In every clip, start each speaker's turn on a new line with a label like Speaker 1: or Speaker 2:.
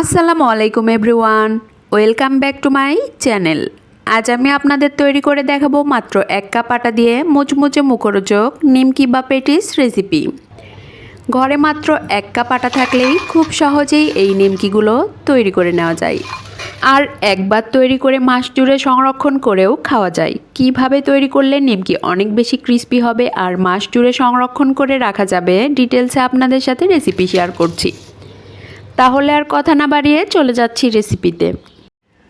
Speaker 1: আসসালামু আলাইকুম everyone. Welcome back to my channel. আজ আমি আপনাদের তৈরি করে দেখাবো মাত্র এক কাপ আটা দিয়ে মুচমুচে মুখরোচক নিমকি বা পেটিস রেসিপি। ঘরে মাত্র এক কাপ আটা থাকলেই খুব সহজেই এই নিমকিগুলো তৈরি করে নেওয়া যায়। আর একবার তৈরি করে মাস জুড়ে সংরক্ষণ করেও খাওয়া যায়। কীভাবে তৈরি করলে নিমকি অনেক বেশি ক্রিস্পি হবে আর মাস জুড়ে সংরক্ষণ করে রাখা যাবে ডিটেলসে আপনাদের সাথে রেসিপি শেয়ার করছি। তাহলে আর কথা না বাড়িয়ে চলে যাচ্ছি রেসিপিতে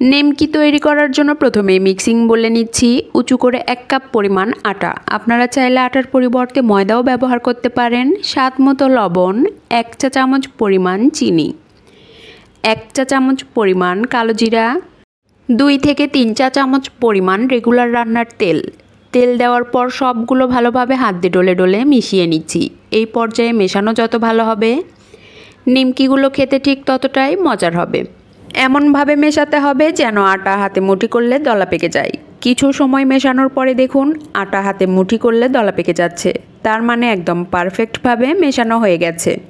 Speaker 1: নেমকি তৈরি করার জন্য প্রথমে মিক্সিং বলে নিচ্ছি, উঁচু করে এক কাপ পরিমাণ আটা। আপনারা চাইলে আটার পরিবর্তে ময়দাও ব্যবহার করতে পারেন। স্বাদ মতো লবণ, এক চা চামচ পরিমাণ চিনি, এক চা চামচ পরিমাণ কালো জিরা, দুই থেকে তিন চা চামচ পরিমাণ রেগুলার রান্নার তেল। তেল দেওয়ার পর সবগুলো ভালোভাবে হাত দিয়ে ডলে ডলে মিশিয়ে নিচ্ছি। এই পর্যায়ে মেশানো যত ভালো হবে। নিমকিগুলো খেতে ঠিক ততটাই মজার হবে। এমনভাবে মেশাতে হবে যেন আটা হাতে মুঠি করলে দলা পেকে যায়। কিছু সময় মেশানোর পরে দেখুন, আটা হাতে মুঠি করলে দলা পেকে যাচ্ছে। তার মানে একদম পারফেক্টভাবে মেশানো হয়ে গেছে।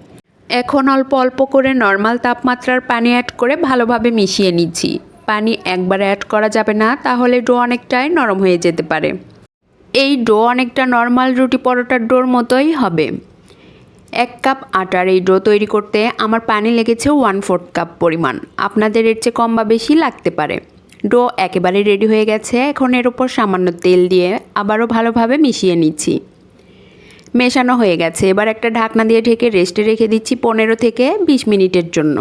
Speaker 1: এখন অল্প অল্প করে নর্মাল তাপমাত্রার পানি অ্যাড করে ভালোভাবে মিশিয়ে নিচ্ছি। পানি একবারে অ্যাড করা যাবে না, তাহলে ডো অনেকটাই নরম হয়ে যেতে পারে। এই ডো অনেকটা নর্মাল রুটি পরোটার ডোর মতোই হবে। এক কাপ আটার এই ডো তৈরি করতে আমার পানি লেগেছে ওয়ান ফোর্থ কাপ পরিমাণ। আপনাদের এর চেয়ে কম বা বেশি লাগতে পারে। ডো একেবারে রেডি হয়ে গেছে, এখন এর উপর সামান্য তেল দিয়ে আবারও ভালোভাবে মিশিয়ে নিচ্ছি। মেশানো হয়ে গেছে, এবার একটা ঢাকনা দিয়ে ঢেকে রেস্টে রেখে দিচ্ছি পনেরো থেকে বিশ মিনিটের জন্য।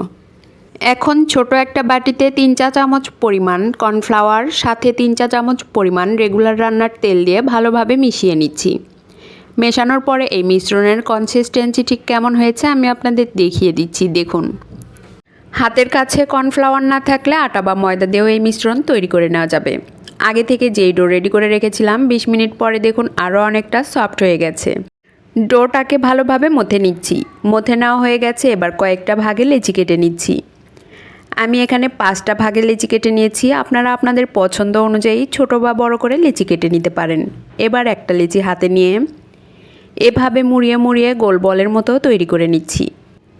Speaker 1: এখন ছোট একটা বাটিতে তিন চা চামচ পরিমাণ কর্নফ্লাওয়ার সাথে তিন চা চামচ পরিমাণ রেগুলার রান্নার তেল দিয়ে ভালোভাবে মিশিয়ে নিচ্ছি। মেশানোর পরে এই মিশ্রণের কনসিস্টেন্সি ঠিক কেমন হয়েছে আমি আপনাদের দেখিয়ে দিচ্ছি, দেখুন। হাতের কাছে কর্নফ্লাওয়ার না থাকলে আটা বা ময়দা দিয়েও এই মিশ্রণ তৈরি করে নেওয়া যাবে। আগে থেকে যেই ডো রেডি করে রেখেছিলাম, বিশ মিনিট পরে দেখুন আরও অনেকটা সফট হয়ে গেছে। ডোটাকে ভালোভাবে মথে নিচ্ছি। মথে নেওয়া হয়ে গেছে, এবার কয়েকটা ভাগে লেচি কেটে নিচ্ছি। আমি এখানে পাঁচটা ভাগে লেচি কেটে নিয়েছি, আপনারা আপনাদের পছন্দ অনুযায়ী ছোট বা বড় করে লেচি কেটে নিতে পারেন। এবার একটা লেচি হাতে নিয়ে এভাবে মুড়িয়ে মুড়িয়ে গোল বলের মতো তৈরি করে নিচ্ছি।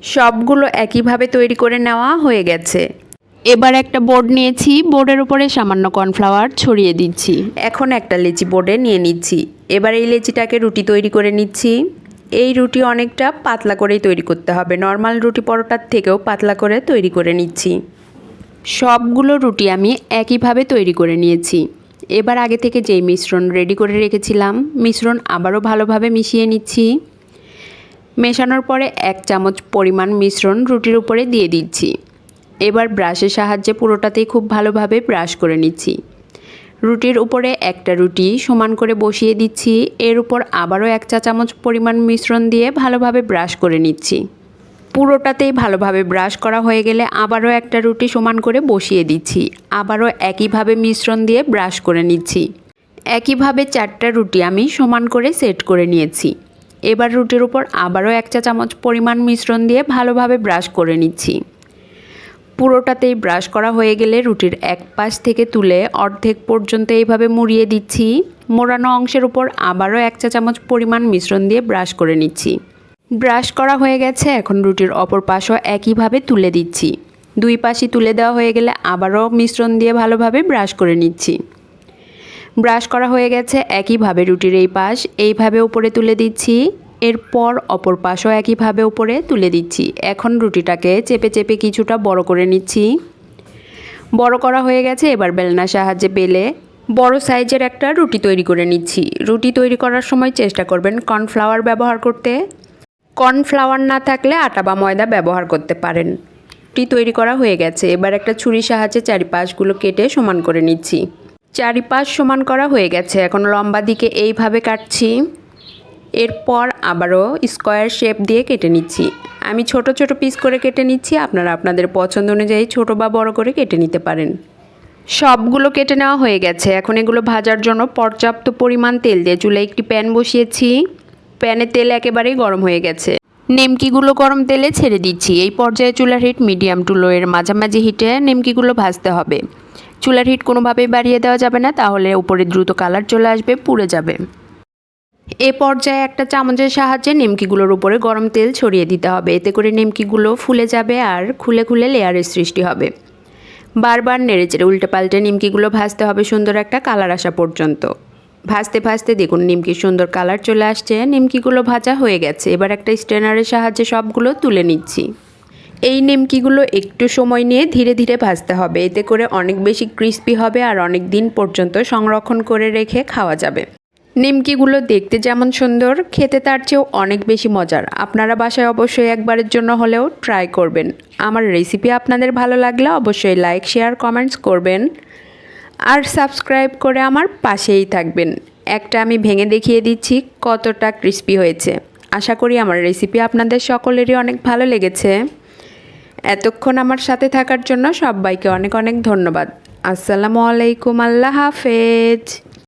Speaker 1: সবগুলো একইভাবে তৈরি করে নেওয়া হয়ে গেছে। এবার একটা বোর্ড নিয়েছি, বোর্ডের উপরে সামান্য কর্নফ্লাওয়ার ছড়িয়ে দিচ্ছি। এখন একটা লেচি বোর্ডে নিয়ে নিচ্ছি। এবার এই লেচিটাকে রুটি তৈরি করে নিচ্ছি। এই রুটি অনেকটা পাতলা করেই তৈরি করতে হবে। নর্মাল রুটি পরোটার থেকেও পাতলা করে তৈরি করে নিচ্ছি। সবগুলো রুটি আমি একইভাবে তৈরি করে নিয়েছি। এবার আগে থেকে যেই মিশ্রণ রেডি করে রেখেছিলাম, মিশ্রণ আবারও ভালোভাবে মিশিয়ে নিচ্ছি। মেশানোর পরে এক চামচ পরিমাণ মিশ্রণ রুটির উপরে দিয়ে দিচ্ছি। এবার ব্রাশের সাহায্যে পুরোটাতেই খুব ভালোভাবে ব্রাশ করে নিচ্ছি। রুটির উপরে একটা রুটি সমান করে বসিয়ে দিচ্ছি। এর উপর আবারও এক চা চামচ পরিমাণ মিশ্রণ দিয়ে ভালোভাবে ব্রাশ করে নিচ্ছি। পুরোটাতেই ভালোভাবে ব্রাশ করা হয়ে গেলে আবারও একটা রুটি সমান করে বসিয়ে দিচ্ছি। আবারও একইভাবে মিশ্রণ দিয়ে ব্রাশ করে নিচ্ছি। একইভাবে চারটা রুটি আমি সমান করে সেট করে নিয়েছি। এবার রুটির উপর আবারও এক চা চামচ পরিমাণ মিশ্রণ দিয়ে ভালোভাবে ব্রাশ করে নিচ্ছি। পুরোটাতেই ব্রাশ করা হয়ে গেলে রুটির এক পাশ থেকে তুলে অর্ধেক পর্যন্ত এইভাবে মুড়িয়ে দিচ্ছি। মোড়ানো অংশের উপর আবারও এক চা চামচ পরিমাণ মিশ্রণ দিয়ে ব্রাশ করে নিচ্ছি। ব্রাশ করা হয়ে গেছে, এখন রুটির অপর পাশও একইভাবে তুলে দিচ্ছি। দুই পাশই তুলে দেওয়া হয়ে গেলে আবারও মিশ্রণ দিয়ে ভালোভাবে ব্রাশ করে নিচ্ছি। ব্রাশ করা হয়ে গেছে একইভাবে রুটির এই পাশ, এইভাবে উপরে তুলে দিচ্ছি। এরপর অপর পাশও একইভাবে উপরে তুলে দিচ্ছি। এখন রুটিটাকে চেপে চেপে কিছুটা বড় করে নিচ্ছি। বড় করা হয়ে গেছে, এবার বেলনার সাহায্যে বেলে বড় সাইজের একটা রুটি তৈরি করে নিচ্ছি। রুটি তৈরি করার সময় চেষ্টা করবেন কর্নফ্লাওয়ার ব্যবহার করতে। কর্নফ্লাওয়ার না থাকলে আটা বা ময়দা ব্যবহার করতে পারেন। টি তৈরি করা হয়ে গেছে। এবার একটা ছুরির সাহায্যে চারিপাশগুলো কেটে সমান করে নিচ্ছি। চারিপাশ সমান করা হয়ে গেছে। এখন লম্বা দিকে এইভাবে কাটছি। এরপর আবারও স্কোয়ার শেপ দিয়ে কেটে নিচ্ছি। আমি ছোট ছোট পিস করে কেটে নিচ্ছি। আপনারা আপনাদের পছন্দ অনুযায়ী ছোট বা বড় করে কেটে নিতে পারেন। সবগুলো কেটে নেওয়া হয়ে গেছে। এখন এগুলো ভাজার জন্য পর্যাপ্ত পরিমাণ তেল দিয়ে চুলে একটি প্যান বসিয়েছি। প্যানে তেল একেবারেই গরম হয়ে গেছে। নেমকিগুলো গরম তেলে ছেড়ে দিচ্ছি। এই পর্যায়ে চুলার হিট মিডিয়াম টু লো এর মাঝামাঝি হিটে নেমকিগুলো ভাজতে হবে। চুলার হিট কোনোভাবেই বাড়িয়ে দেওয়া যাবে না, তাহলে উপরে দ্রুত কালার চলে আসবে, পুড়ে যাবে। এ পর্যায়ে একটা চামচের সাহায্যে নিমকিগুলোর উপরে গরম তেল ছড়িয়ে দিতে হবে। এতে করে নিমকিগুলো ফুলে যাবে আর খুলে খুলে লেয়ারের সৃষ্টি হবে। বারবার নেড়েচেড়ে উল্টে পাল্টে নিমকিগুলো ভাজতে হবে সুন্দর একটা কালার আসা পর্যন্ত। ভাজতে ভাজতে দেখুন নিমকির সুন্দর কালার চলে আসছে, নিমকিগুলো ভাজা হয়ে গেছে। এবার একটা স্ট্রেনারের সাহায্যে সবগুলো তুলে নিচ্ছি। এই নিমকিগুলো একটু সময় নিয়ে ধীরে ধীরে ভাজতে হবে। এতে করে অনেক বেশি ক্রিস্পি হবে আর অনেক দিন পর্যন্ত সংরক্ষণ করে রেখে খাওয়া যাবে। নিমকিগুলো দেখতে যেমন সুন্দর, খেতে তার চেয়েও অনেক বেশি মজার। আপনারা বাসায় অবশ্যই একবারের জন্য হলেও ট্রাই করবেন। আমার রেসিপি আপনাদের ভালো লাগলে অবশ্যই লাইক শেয়ার কমেন্টস করবেন। আর সাবস্ক্রাইব করে আমার পাশেই থাকবেন। একটা আমি ভেঙে দেখিয়ে দিচ্ছি কতটা ক্রিস্পি হয়েছে। আশা করি আমার রেসিপি আপনাদের সকলেরই অনেক ভালো লেগেছে। এতক্ষণ আমার সাথে থাকার জন্য সবাইকে অনেক অনেক ধন্যবাদ। আসসালামু আলাইকুম, আল্লাহ হাফেজ।